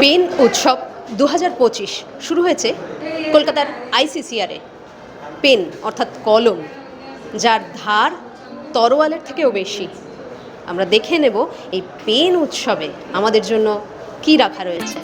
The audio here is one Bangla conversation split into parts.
পেন উৎসব দু হাজার পঁচিশ শুরু হয়েছে কলকাতার আইসিসিআরে। পেন, অর্থাৎ কলম, যার ধার তরোয়ালের থেকেও বেশি। আমরা দেখে নেব এই পেন উৎসবে আমাদের জন্য কি রাখা রয়েছে।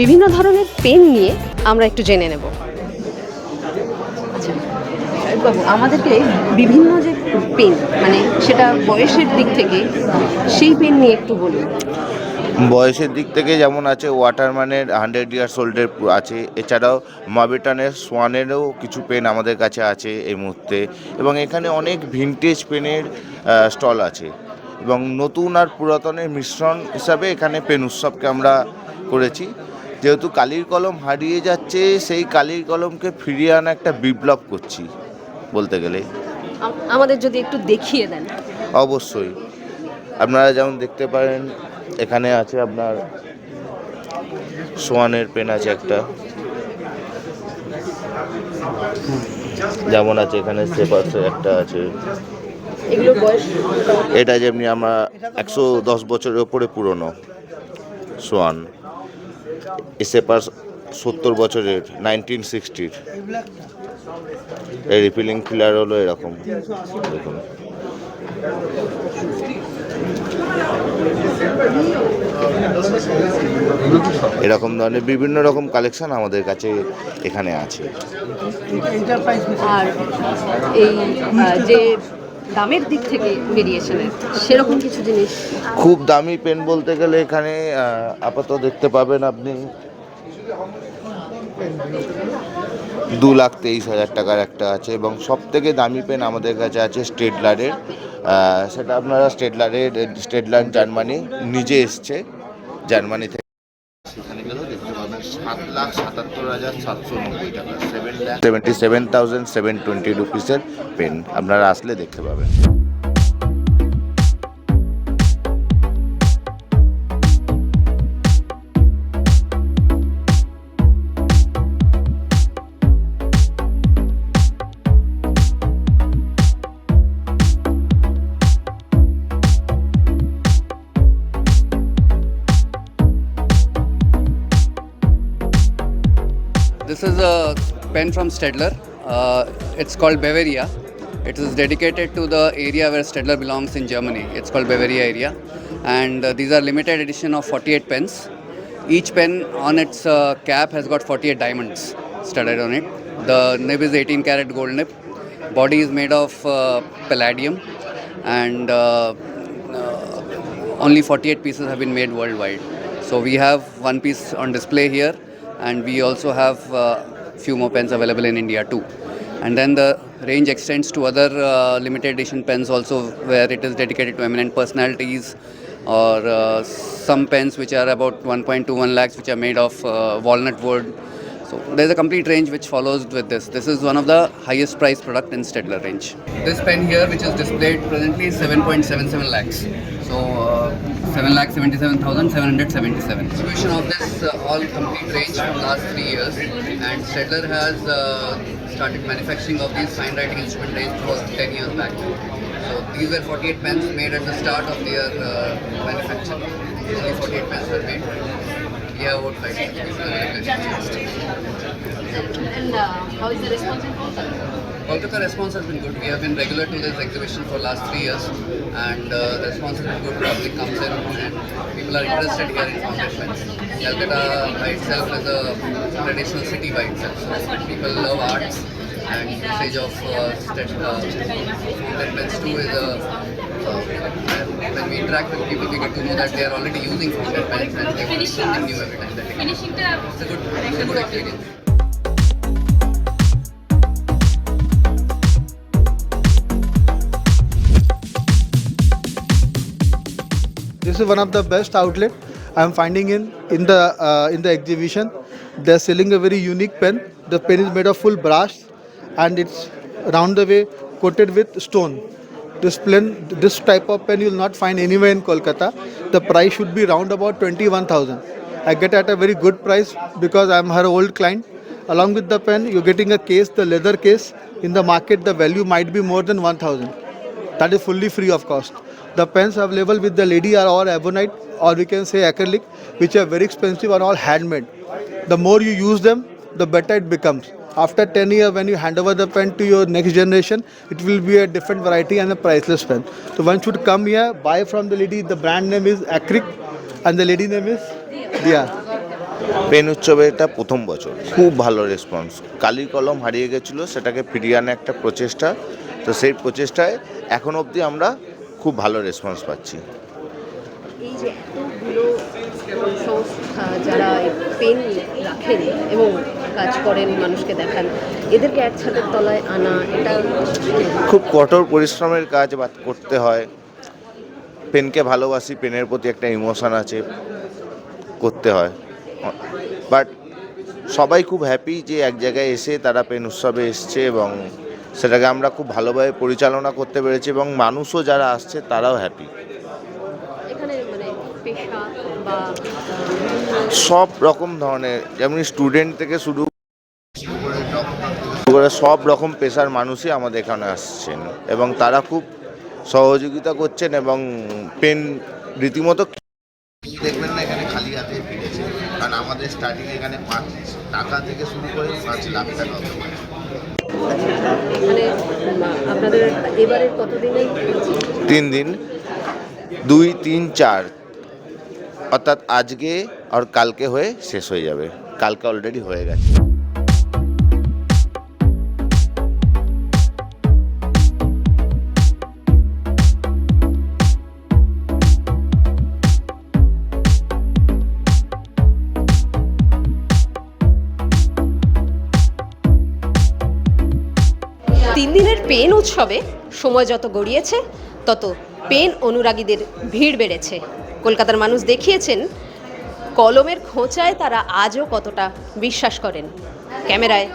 বিভিন্ন ধরনের পেন নিয়ে আমরা একটু জেনে নেব। আচ্ছা বাবু আমাদেরকে বিভিন্ন যে পেন মানে সেটা বয়সের দিক থেকে সেই পেন নিয়ে একটু বলুন। বয়সের দিক থেকে যেমন আছে ওয়াটারম্যানের হান্ড্রেড ইয়ার্স ওল্ডের আছে এছাড়াও মাবেটানের সোয়ানেরও কিছু পেন আমাদের কাছে আছে এই মুহূর্তে এবং এখানে অনেক ভিনটেজ পেনের স্টল আছে এবং নতুন আর পুরাতনের মিশ্রণ হিসাবে এখানে পেন উৎসবকে আমরা করেছি। যেহেতু কালির কলম হারিয়ে যাচ্ছে সেই কালির কলমকে ফিরিয়ে আনা একটা বিপ্লব করছি বলতে গেলে। আমাদের যদি একটু দেখিয়ে দেন। অবশ্যই। আপনারা যেমন দেখতে পারেন এখানে আছে আপনার সোয়ানের পেন আছে একটা। যেমন আছে এখানে একটা আছে। এটা যেমনি আমরা একশো দশ বছরের ওপরে পুরনো সোয়ান। এ সেপার্স সত্তর বছরের নাইনটিন সিক্সটির রিফিলিং ফিলার হলো এরকম। এরকম ধরনের বিভিন্ন রকম কালেকশন আমাদের কাছে এখানে আছে। আর এই যে দামের দিক থেকে ভেরিয়েশনের সেরকম কিছু জিনিস? খুব দামি পেন বলতে গেলে এখানে আপাতত দেখতে পাবেন আপনি দু লাখ তেইশ হাজার টাকার একটা আছে এবং সব থেকে দামি পেন আমাদের কাছে আছে স্টেডলারের। সেটা আপনারা স্টেডলারের, স্টেডলার জার্মানি, নিজে এসছে জার্মানি থেকে সেখানে গেলেও দেখতে পাবেন সাত লাখ সাতাত্তর হাজার সাতশো নব্বই টাকা seven lakh seventy seven thousand seven twenty রুপিসের pen আপনারা আসলে দেখতে পাবেন। Is a pen from Stedler. Uh, it's called Bavaria. It is dedicated to the area where Stedler belongs in Germany. It's called Bavaria area. And uh, these are limited edition of 48 pens. Each pen on its uh, cap has got 48 diamonds studded on it. The nib is 18 karat gold nib. Body is made of uh, palladium. And uh, uh, only 48 pieces have been made worldwide. So we have one piece on display here, and we also have uh, few more pens available in India too. And then the range extends to other uh, limited edition pens also, where it is dedicated to eminent personalities, or uh, some pens which are about 1.21 lakhs, which are made of uh, walnut wood. So there's a complete range which follows with this. This is one of the highest price product in Stedler range. This pen here, which is displayed presently, is 7.77 lakhs. So uh, 7 lakh 77,777. Distribution of this uh, all complete range from last three years, and Stedler has uh, started manufacturing of these fine writing instrument range for 10 years back. So these were 48 pens made at the start of their uh, manufacture. Only 48 pens were made. Have about five pens. And uh, how is the response in Kolkata? Kolkata response has been good. We have been regular to this exhibition for last three years, and uh, the response has been good. Public comes in, and people are interested here in fountain pens. Calcutta by itself is a traditional city by itself, so people love arts, and usage of uh, stat- uh, too is a. When we interact with people, we get to know that they are already using fountain pens and they want something new every time. That they finishing the It's a good, it's a good experience. This is one of the best outlet I'm finding in in the uh, in the exhibition. They're selling a very unique pen. The pen is made of full brass, and it's round the way coated with stone. This pen, this type of pen, you'll not find anywhere in Kolkata. The price should be round about twenty-one thousand. I get at a very good price because I'm her old client. Along with the pen, you're getting a case, the leather case. In the market, the value might be more than one thousand. That is fully free of cost. The pens available with the lady are all ebonite or we can say acrylic, which are very expensive and all handmade. The more you use them, the better it becomes. After 10 years, when you hand over the pen to your next generation, it will be a different variety and a priceless pen. So one should come here, buy from the lady. The brand name is Acrylic and the lady name is Dia. Pen উৎসবে এটা প্রথম বছর খুব ভালো রেসপন্স কালির কলম হারিয়ে গেছিল সেটাকে ফিরিয়ে আনা একটা প্রচেষ্টা তো সেই প্রচেষ্টায় এখন অবধি আমরা খুব ভালো রেসপন্স পাচ্ছি এই যে এতগুলো যারা পেন রাখেন এবং কাজ করেন, মানুষকে দেখান। এদেরকে এক ছাদের তলায় আনা, এটা খুব কঠোর পরিশ্রমের কাজ করতে হয়। পেনকে ভালোবাসি, পেনের প্রতি একটা ইমোশন আছে, করতে হয়। বাট সবাই খুব হ্যাপি যে এক জায়গায় এসে তারা পেন উৎসবে এসছে এবং সেটাকে আমরা খুব ভালোভাবে পরিচালনা করতে পেরেছি এবং মানুষও যারা আসছে তারাও হ্যাপি এখানে মানে পেশা বা সব রকম ধরনের যেমন স্টুডেন্ট থেকে শুরু করে সব রকম পেশার মানুষই আমাদের এখানে আসছেন এবং তারা খুব সহযোগিতা করছেন এবং পেন রীতিমতো দেখবেন না এখানে খালি হাতে ফিরেছে কারণ আমাদের স্টার্টিং এখানে পাঁচ টাকা থেকে শুরু করে পাঁচ লাখ টাকা আপনাদের এবারের কতদিনের তিন দিন। দুই, তিন, চার। অর্থাৎ আজকে আর কালকে হয়ে শেষ হয়ে যাবে। কালকে অলরেডি হয়ে গেছে। তিন দিনের পেন উৎসবে সময় যত গড়িয়েছে, তত পেন অনুরাগীদের ভিড় বেড়েছে। কলকাতার মানুষ দেখিয়েছেন, কলমের খোঁচায় তারা আজও কতটা বিশ্বাস করেন। ক্যামেরায়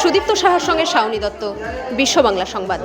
সুদীপ্ত সাহার সঙ্গে শাওনি দত্ত, বিশ্ব বাংলা সংবাদ।